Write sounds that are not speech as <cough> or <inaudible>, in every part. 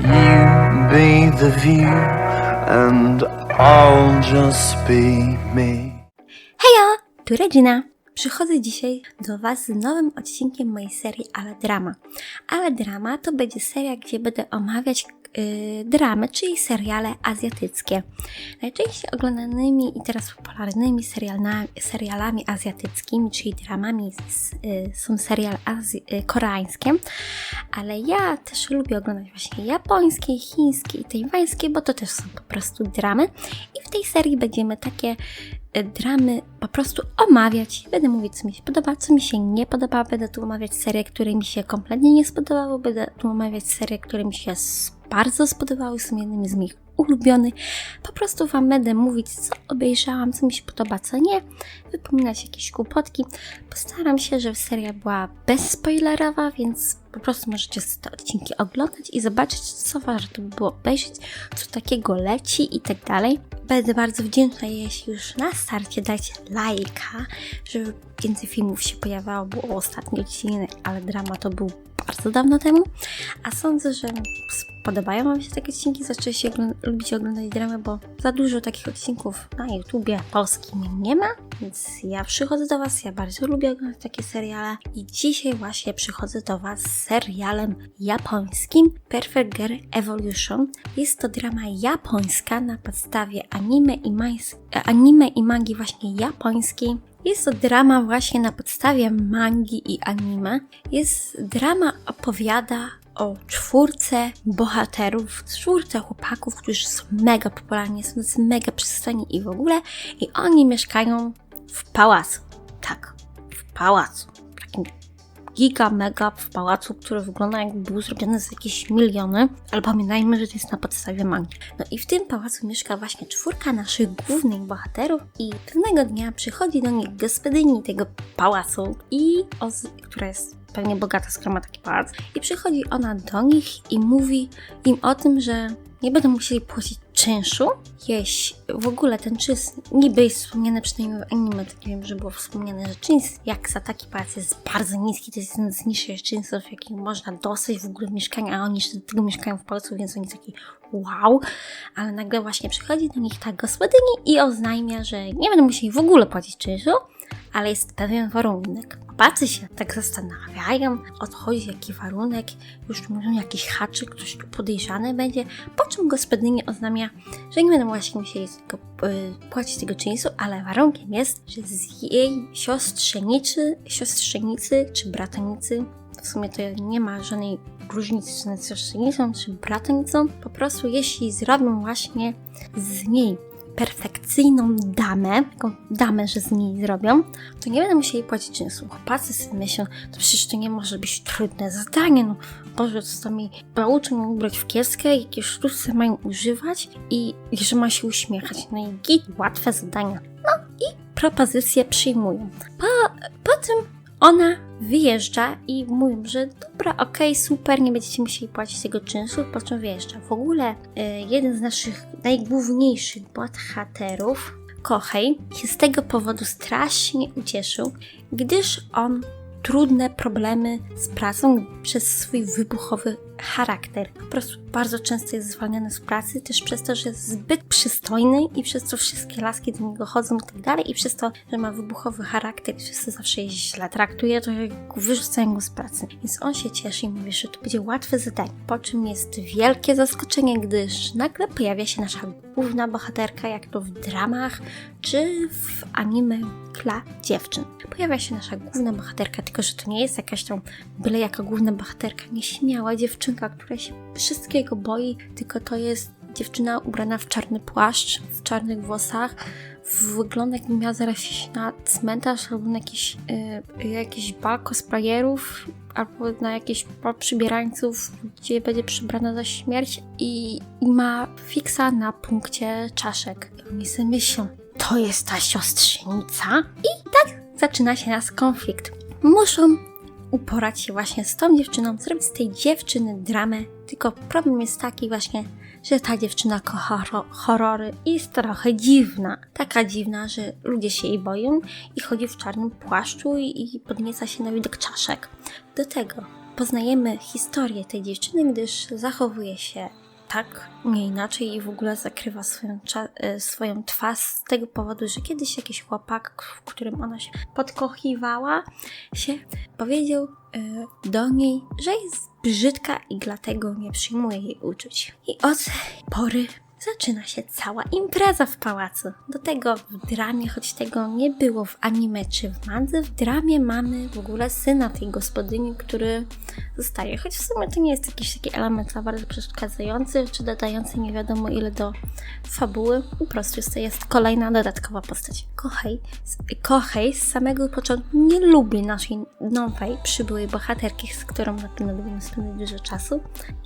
You be the view, and I'll just be me. Hejo, tu Regina. Przychodzę dzisiaj do Was z nowym odcinkiem mojej serii Ale Drama. Ale Drama to będzie seria, gdzie będę omawiać yy, dramy, czyli seriale azjatyckie. Najczęściej oglądanymi i teraz popularnymi serialna, serialami azjatyckimi, czyli dramami z, yy, są seriale azj- yy, koreańskie, ale ja też lubię oglądać właśnie japońskie, chińskie i tajwańskie, bo to też są po prostu dramy. I w tej serii będziemy takie dramy po prostu omawiać. Będę mówić, co mi się podoba, co mi się nie podoba. Będę tu omawiać serie, które mi się kompletnie nie spodobały. Będę tu omawiać serie, które mi się bardzo spodobały, są jednymi z moich ulubionych. Po prostu Wam będę mówić, co obejrzałam, co mi się podoba, co nie. Wypominać jakieś kłopotki. Postaram się, żeby seria była bezspoilerowa, więc po prostu możecie te odcinki oglądać i zobaczyć, co warto by było obejrzeć, co takiego leci i tak dalej. Będę bardzo wdzięczna, jeśli już na starcie dacie lajka, żeby więcej filmów się pojawiało, bo ostatni odcinek, ale drama to był bardzo dawno temu, a sądzę, że podobają Wam się takie odcinki, zaczęliście ogląd- lubicie oglądać dramy, bo za dużo takich odcinków na YouTubie polskim nie ma, więc ja przychodzę do Was, ja bardzo lubię oglądać takie seriale i dzisiaj właśnie przychodzę do Was z serialem japońskim Perfect Girl Evolution. Jest to drama japońska na podstawie anime i, e, anime i mangi właśnie japońskiej. Jest to drama właśnie na podstawie mangi i anime. Jest drama opowiada o czwórce bohaterów, czwórce chłopaków, którzy są mega popularni, są tacy mega przystojni i w ogóle. I oni mieszkają w pałacu. Tak, w pałacu. Giga, mega w pałacu, który wygląda jakby był zrobiony za jakieś miliony, ale pamiętajmy, że to jest na podstawie mangi. No i w tym pałacu mieszka właśnie czwórka naszych głównych bohaterów i pewnego dnia przychodzi do nich gospodyni tego pałacu i która jest pewnie bogata, skoro ma taki pałac i przychodzi ona do nich i mówi im o tym, że nie będą musieli płacić czynszu, jeśli w ogóle ten czynsz niby jest wspomniany przynajmniej w anime, tak wiem, że było wspomniane, że czynsz jak za taki pałac jest bardzo niski, to jest jeden z niższych czynszów, jaki można dostać w ogóle w mieszkaniu, a oni jeszcze do tego mieszkają w pałacu, więc oni taki wow, ale nagle właśnie przychodzi do nich ta gospodyni i oznajmia, że nie będą musieli w ogóle płacić czynszu, ale jest pewien warunek. Chłopacy się tak zastanawiają, odchodzi jaki warunek, już mówią jakiś haczyk, ktoś tu podejrzany będzie, po czym gospodyni oznamia, że nie będą właśnie musieli tego, y, płacić tego czynszu, ale warunkiem jest, że z jej siostrzenicy, siostrzenicy czy bratanicy, w sumie to nie ma żadnej różnicy między siostrzenicą czy bratanicą, po prostu jeśli zrobią właśnie z niej perfekcyjną damę, taką damę, że z niej zrobią, to nie będą musieli płacić czynszu. Chłopacy sobie myślą, to przecież to nie może być trudne zadanie, no Boże, co tam mi nauczą ją ubrać w kieskę, jakie sztuczce mają używać i, i że ma się uśmiechać. No i git, łatwe zadania. No i propozycje przyjmują. Po, po tym ona wyjeżdża i mówią, że dobra, okej, super, nie będziecie musieli płacić tego czynszu, po czym wyjeżdża. W ogóle y, jeden z naszych najgłówniejszych bohaterów, Kohei, się z tego powodu strasznie ucieszył, gdyż on trudne problemy z pracą przez swój wybuchowy charakter. Po prostu bardzo często jest zwalniany z pracy, też przez to, że jest zbyt przystojny i przez to wszystkie laski do niego chodzą i tak dalej i przez to, że ma wybuchowy charakter i wszyscy zawsze je źle traktuje, to wyrzucają go z pracy. Więc on się cieszy i mówi, że to będzie łatwe zadanie. Po czym jest wielkie zaskoczenie, gdyż nagle pojawia się nasza główna bohaterka, jak to w dramach czy w anime dla dziewczyn. Pojawia się nasza główna bohaterka, tylko że to nie jest jakaś tam byle jaka główna bohaterka, nieśmiała dziewczynka, która się wszystkiego boi, tylko to jest dziewczyna ubrana w czarny płaszcz, w czarnych włosach, wygląda jakby miała zaraz iść na cmentarz albo na jakiś, y, jakiś bal cosplayerów albo na jakiś bal przybierańców, gdzie będzie przybrana za śmierć i, i ma fiksa na punkcie czaszek. I oni sobie myślą, to jest ta siostrzenica? I tak zaczyna się nas konflikt. Muszą uporać się właśnie z tą dziewczyną, zrobić z tej dziewczyny dramę, tylko problem jest taki właśnie, że ta dziewczyna kocha horrory i jest trochę dziwna. Taka dziwna, że ludzie się jej boją i chodzi w czarnym płaszczu i, i podnieca się na widok czaszek. Do tego poznajemy historię tej dziewczyny, gdyż zachowuje się tak, nie inaczej i w ogóle zakrywa swoją, e, swoją twarz z tego powodu, że kiedyś jakiś chłopak, w którym ona się podkochiwała, się powiedział e, do niej, że jest brzydka i dlatego nie przyjmuje jej uczuć. I od pory zaczyna się cała impreza w pałacu. Do tego w dramie, choć tego nie było w anime czy w mandze, w dramie mamy w ogóle syna tej gospodyni, który zostaje. Choć w sumie to nie jest jakiś taki element bardzo przeszkadzający, czy dodający nie wiadomo ile do fabuły. Po prostu jest to jest kolejna dodatkowa postać. Kohei, Kohei z samego początku nie lubi naszej nowej, przybyłej bohaterki, z którą na pewno lubimy spędzać dużo czasu,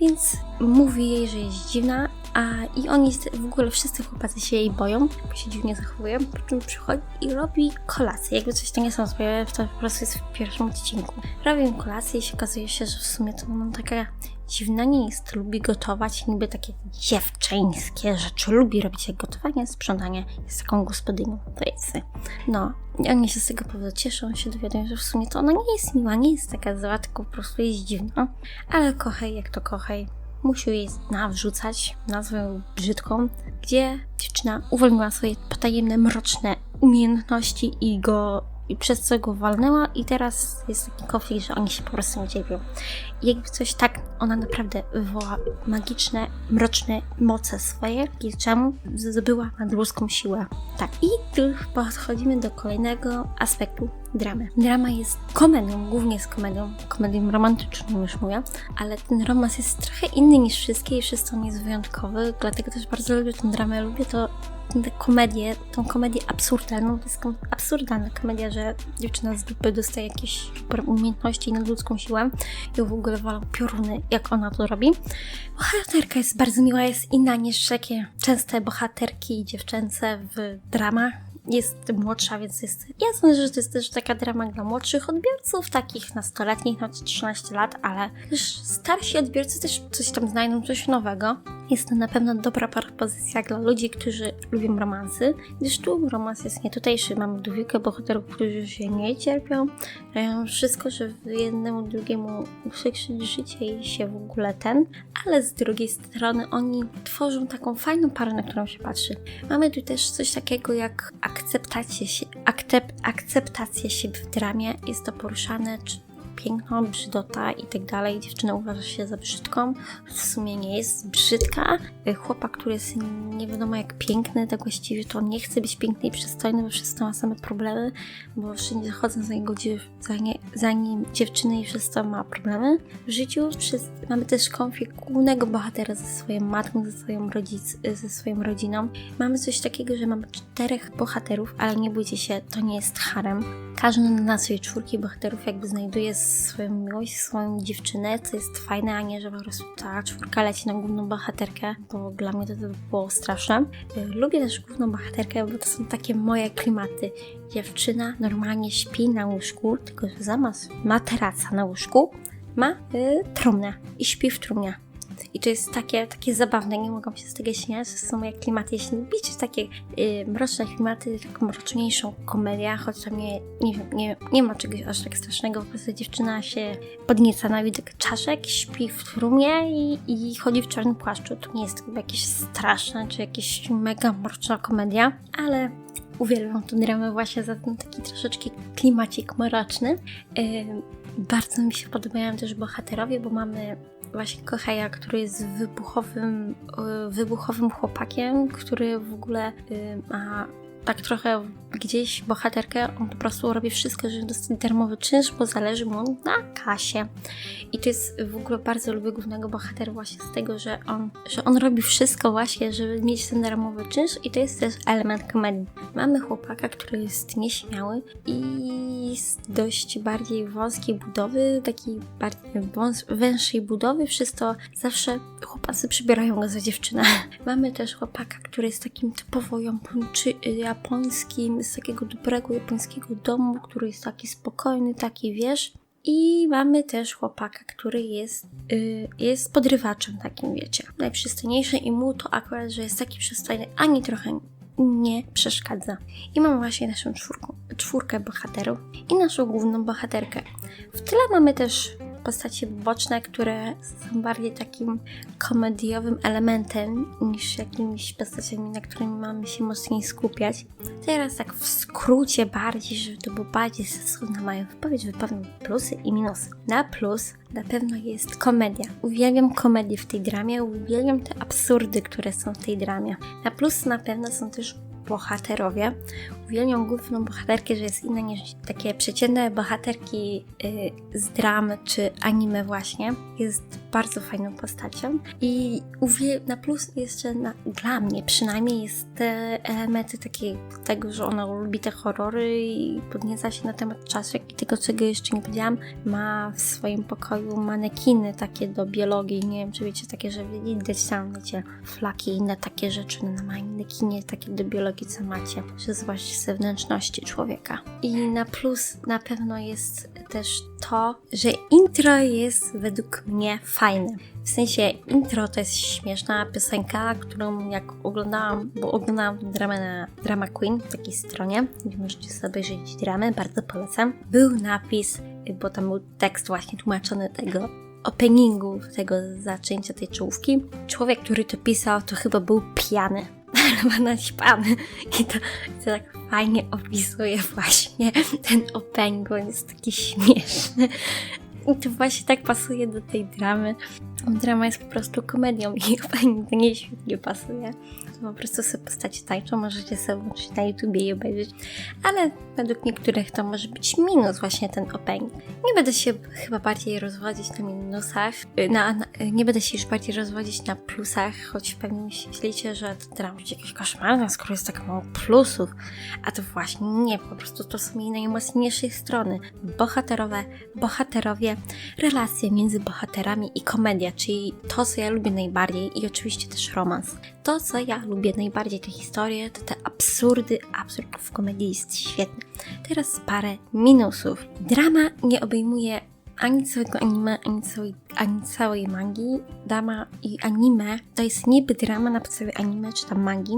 więc mówi jej, że jest dziwna, a i oni w ogóle wszyscy chłopacy się jej boją, bo się dziwnie zachowują, po czym przychodzi i robi kolację. Jakby coś to nie są spoilery, to po prostu jest w pierwszym odcinku. Robi kolację i się okazuje się, że w sumie to ona taka dziwna nie jest, lubi gotować, niby takie dziewczyńskie rzeczy, lubi robić jak gotowanie, sprzątanie, jest taką gospodynią, to jest. No, i oni się z tego powodu cieszą, się dowiadują, że w sumie to ona nie jest miła, nie jest taka zła, tylko po prostu jest dziwna, ale kochaj jak to kochaj, musiał jej nawrzucać nazwę brzydką, gdzie dziewczyna uwolniła swoje potajemne, mroczne umiejętności i go i przez co go walnęła i teraz jest taki konflikt, że oni się po prostu nie dziewią. Jakby coś tak, ona naprawdę wywoła magiczne, mroczne moce swoje, i czemu zdobyła nadludzką siłę. Tak, i tu podchodzimy do kolejnego aspektu dramy. Drama jest komedią, głównie jest komedią, komedią romantyczną już mówię, ale ten romans jest trochę inny niż wszystkie i to on jest wyjątkowy, dlatego też bardzo lubię tę dramę, lubię to tę komedię, tą komedię absurdalną, to jest absurdalna komedia, że dziewczyna z dupy dostaje jakieś super umiejętności i nadludzką siłę i w ogóle walą pioruny, jak ona to robi. Bohaterka jest bardzo miła, jest inna niż wszelkie częste bohaterki dziewczęce w dramach jest młodsza, więc jest. Ja sądzę, że to jest też taka drama dla młodszych odbiorców, takich nastoletnich, no 13 lat, ale też starsi odbiorcy też coś tam znajdą, coś nowego. Jest to na pewno dobra propozycja dla ludzi, którzy lubią romansy, gdyż tu romans jest nie tutejszy. Mamy dwójkę bohaterów, którzy się nie cierpią, robią wszystko, żeby jednemu drugiemu uprzykrzyć życie i się w ogóle ten, ale z drugiej strony oni tworzą taką fajną parę, na którą się patrzy. Mamy tu też coś takiego jak akceptację, się, akceptację siebie w dramie. Jest to poruszane, czy piękno, brzydota i tak dalej. Dziewczyna uważa się za brzydką, w sumie nie jest brzydka. Chłopak, który jest nie wiadomo jak piękny, tak właściwie to nie chce być piękny i przystojny, bo to ma same problemy, bo wszędzie chodzą za, jego, za, nie, za nim dziewczyny i to ma problemy w życiu. Przez, mamy też konflikt głównego bohatera ze swoją matką, ze swoją, rodzic, ze swoją rodziną. Mamy coś takiego, że mamy czterech bohaterów, ale nie bójcie się, to nie jest harem. Każdy na swojej czwórki bohaterów jakby znajduje swoją miłość, swoją dziewczynę, co jest fajne, a nie, że po prostu ta czwórka leci na główną bohaterkę, bo dla mnie to, to było straszne. Lubię też główną bohaterkę, bo to są takie moje klimaty. Dziewczyna normalnie śpi na łóżku, tylko że zamiast materaca na łóżku ma y, trumnę i śpi w trumnie. I to jest takie, takie zabawne, nie mogą się z tego śmiać, to są moje klimaty. Jeśli lubicie takie y, mroczne klimaty, taką mroczniejszą komedię, choć tam nie, nie wiem, nie, nie ma czegoś aż tak strasznego, po prostu dziewczyna się podnieca na widok czaszek, śpi w trumie i, i chodzi w czarnym płaszczu. To nie jest jakieś straszne, czy jakieś mega mroczna komedia, ale uwielbiam tę dramę właśnie za ten taki troszeczkę klimacik mroczny. Yy, bardzo mi się podobają też bohaterowie, bo mamy właśnie Koheja, który jest wybuchowym, wybuchowym chłopakiem, który w ogóle ma tak trochę gdzieś bohaterkę, on po prostu robi wszystko, żeby dostać darmowy czynsz, bo zależy mu na kasie. I to jest w ogóle bardzo lubię głównego bohatera właśnie z tego, że on, że on robi wszystko właśnie, żeby mieć ten darmowy czynsz i to jest też element komedii. Mamy chłopaka, który jest nieśmiały i jest dość bardziej wąskiej budowy, takiej bardziej wąs, węższej budowy, przez to zawsze chłopacy przybierają go za dziewczynę. <laughs> Mamy też chłopaka, który jest takim typowo japończy, japońskim, z takiego dobrego japońskiego domu, który jest taki spokojny, taki wiesz. I mamy też chłopaka, który jest, yy, jest podrywaczem takim, wiecie. Najprzystojniejszy i mu to akurat, że jest taki przystojny, ani trochę nie przeszkadza. I mamy właśnie naszą czwórkę, czwórkę bohaterów i naszą główną bohaterkę. W tyle mamy też postacie boczne, które są bardziej takim komediowym elementem niż jakimiś postaciami, na którymi mamy się mocniej skupiać. Teraz tak w skrócie bardziej, żeby to było bardziej sensowne moją wypowiedź, wypowiem plusy i minusy. Na plus na pewno jest komedia. Uwielbiam komedię w tej dramie, uwielbiam te absurdy, które są w tej dramie. Na plus na pewno są też bohaterowie. Uwielbiam główną bohaterkę, że jest inna niż takie przeciętne bohaterki y, z dram czy anime właśnie. Jest bardzo fajną postacią i na plus jeszcze na, dla mnie przynajmniej jest te elementy takie tego, że ona lubi te horrory i podnieca się na temat czasu, jak i tego, czego jeszcze nie powiedziałam. Ma w swoim pokoju manekiny takie do biologii, nie wiem czy wiecie, takie, że widać tam, wiecie, flaki i inne takie rzeczy na manekinie takie do biologii, co macie, że zwłaszcza ze wnętrzności człowieka. I na plus na pewno jest też to, że intro jest według mnie fajne. W sensie intro to jest śmieszna piosenka, którą jak oglądałam, bo oglądałam dramę na Drama Queen, takiej stronie, gdzie możecie sobie obejrzeć dramę, bardzo polecam. Był napis, bo tam był tekst właśnie tłumaczony tego openingu, tego zaczęcia tej czołówki. Człowiek, który to pisał, to chyba był pijany albo naćpany. I to, to tak fajnie opisuje właśnie ten on jest taki śmieszny. I to właśnie tak pasuje do tej dramy. Drama jest po prostu komedią i opening do niej świetnie pasuje. Po prostu sobie postacie tańczą, możecie sobie włączyć na YouTubie i obejrzeć. Ale według niektórych to może być minus właśnie ten opening. Nie będę się chyba bardziej rozwodzić na minusach, na, na, nie będę się już bardziej rozwodzić na plusach, choć pewnie myślicie, że to drama będzie jakaś koszmarna, skoro jest tak mało plusów. A to właśnie nie, po prostu to są jej najmocniejsze strony. Bohaterowe, bohaterowie, relacje między bohaterami i komedia, czyli to, co ja lubię najbardziej i oczywiście też romans. To, co ja lubię najbardziej, te historie, to te absurdy, absurd w komedii jest świetny. Teraz parę minusów. Drama nie obejmuje ani całego anime, ani całej, ani całej mangi. Drama i anime to jest niby drama na podstawie anime czy tam mangi,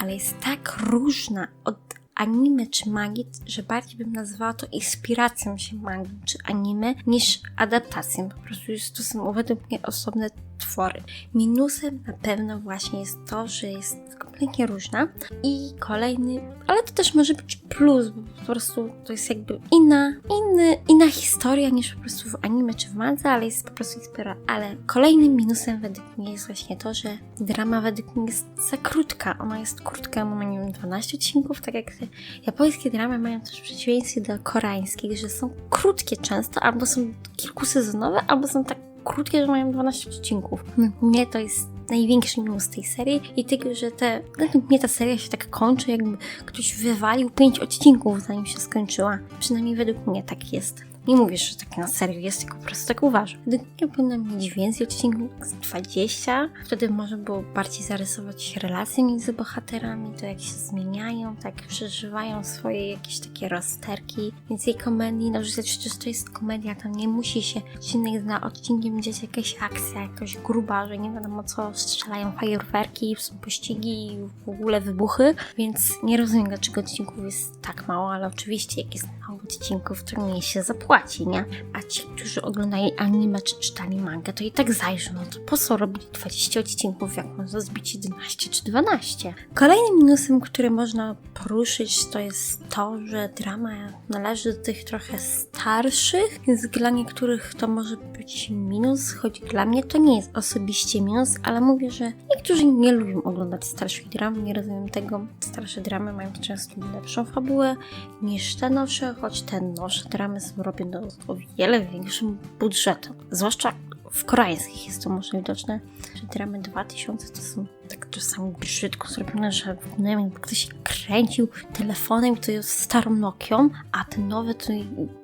ale jest tak różna od anime czy mangi, że bardziej bym nazwała to inspiracją się mangi czy anime niż adaptacją. Po prostu jest to są według mnie osobne twory. Minusem na pewno właśnie jest to, że jest kompletnie różna i kolejny, ale to też może być plus, bo po prostu to jest jakby inna, inny, inna historia niż po prostu w anime czy w mandze, ale jest po prostu inspira. Ale kolejnym minusem według mnie jest właśnie to, że drama według mnie jest za krótka. Ona jest krótka, ma nie wiem, 12 odcinków, tak jak te japońskie dramy mają też przeciwieństwie do koreańskich, że są krótkie często, albo są kilkusezonowe, albo są tak krótkie, że mają 12 odcinków. Mnie to jest największy minus tej serii i tego, że te, według mnie ta seria się tak kończy, jakby ktoś wywalił 5 odcinków, zanim się skończyła. Przynajmniej według mnie tak jest. Nie mówię, że tak na serio jest, tylko po prostu tak uważam. Według mnie mieć więcej odcinków, z 20. Wtedy może było bardziej zarysować relacje między bohaterami, to jak się zmieniają, tak przeżywają swoje jakieś takie rozterki. Więcej komedii, no że przecież to jest komedia, to nie musi się odcinek za odcinkiem dziać jakaś akcja, jakaś gruba, że nie wiadomo co, strzelają fajerwerki, są pościgi, w ogóle wybuchy, więc nie rozumiem dlaczego odcinków jest tak mało, ale oczywiście jak jest mało odcinków, to nie się zapłaci płaci, nie? A ci, którzy oglądali anime czy czytali mangę, to i tak zajrzą. No to po co robić 20 odcinków, jak można zbić 11 czy 12? Kolejnym minusem, który można poruszyć, to jest to, że drama należy do tych trochę starszych, więc dla niektórych to może być minus, choć dla mnie to nie jest osobiście minus, ale mówię, że niektórzy nie lubią oglądać starszych dram, nie rozumiem tego. Starsze dramy mają często lepszą fabułę niż te nowsze, choć te nowsze dramy są robione o wiele większym budżetem. Zwłaszcza w koreańskich jest to może widoczne, że dramy 2000 to są tak czasami brzydko zrobione, że nie ktoś się kręcił telefonem to jest starą Nokią, a te nowe to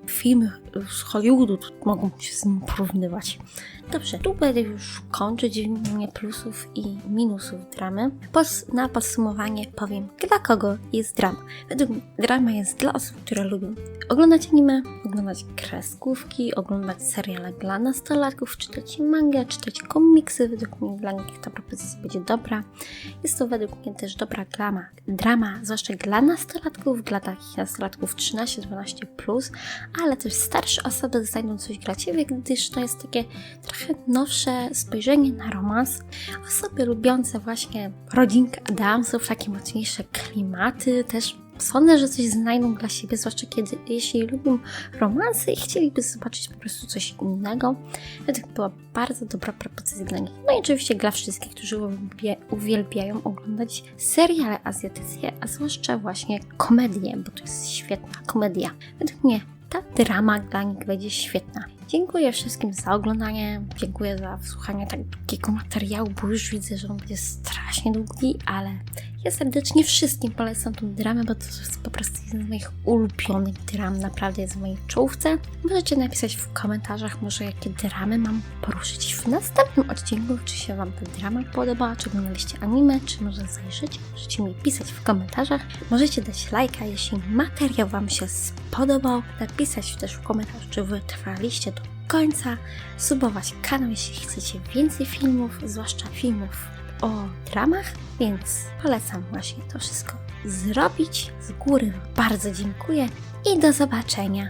filmy z Hollywoodu to mogą się z nim porównywać. Dobrze, tu będę już kończyć mnie plusów i minusów dramy. Pos na podsumowanie powiem, dla kogo jest drama. Według mnie drama jest dla osób, które lubią oglądać anime, oglądać kreskówki, oglądać seriale dla nastolatków, czytać mangę, czytać komiksy. Według mnie dla nich ta propozycja będzie dobra. Jest to według mnie też dobra drama, drama zwłaszcza dla nastolatków, dla takich nastolatków 13-12+, ale też starsze osoby znajdą coś dla Ciebie, gdyż to jest takie trochę nowsze spojrzenie na romans. Osoby lubiące właśnie rodzinkę Adamsów, takie mocniejsze klimaty, też sądzę, że coś znajdą dla siebie, zwłaszcza kiedy, jeśli lubią romanse i chcieliby zobaczyć po prostu coś innego. To była bardzo dobra propozycja dla nich. No i oczywiście dla wszystkich, którzy uwielbia- uwielbiają oglądać seriale azjatyckie, a zwłaszcza właśnie komedie, bo to jest świetna komedia. Według mnie ta drama dla nich będzie świetna. Dziękuję wszystkim za oglądanie, dziękuję za wysłuchanie tak długiego materiału, bo już widzę, że on będzie strasznie długi, ale ja serdecznie wszystkim polecam tą dramę, bo to jest po prostu jeden z moich ulubionych dram, naprawdę jest w mojej czołówce. Możecie napisać w komentarzach może jakie dramy mam poruszyć w następnym odcinku, czy się Wam ta drama podoba, czy oglądaliście anime, czy może zajrzycie. Możecie mi pisać w komentarzach. Możecie dać lajka, jeśli materiał Wam się spodobał. Napisać też w komentarzu, czy wytrwaliście końca. Subować kanał, jeśli chcecie więcej filmów, zwłaszcza filmów o dramach, więc polecam właśnie to wszystko zrobić. Z góry bardzo dziękuję i do zobaczenia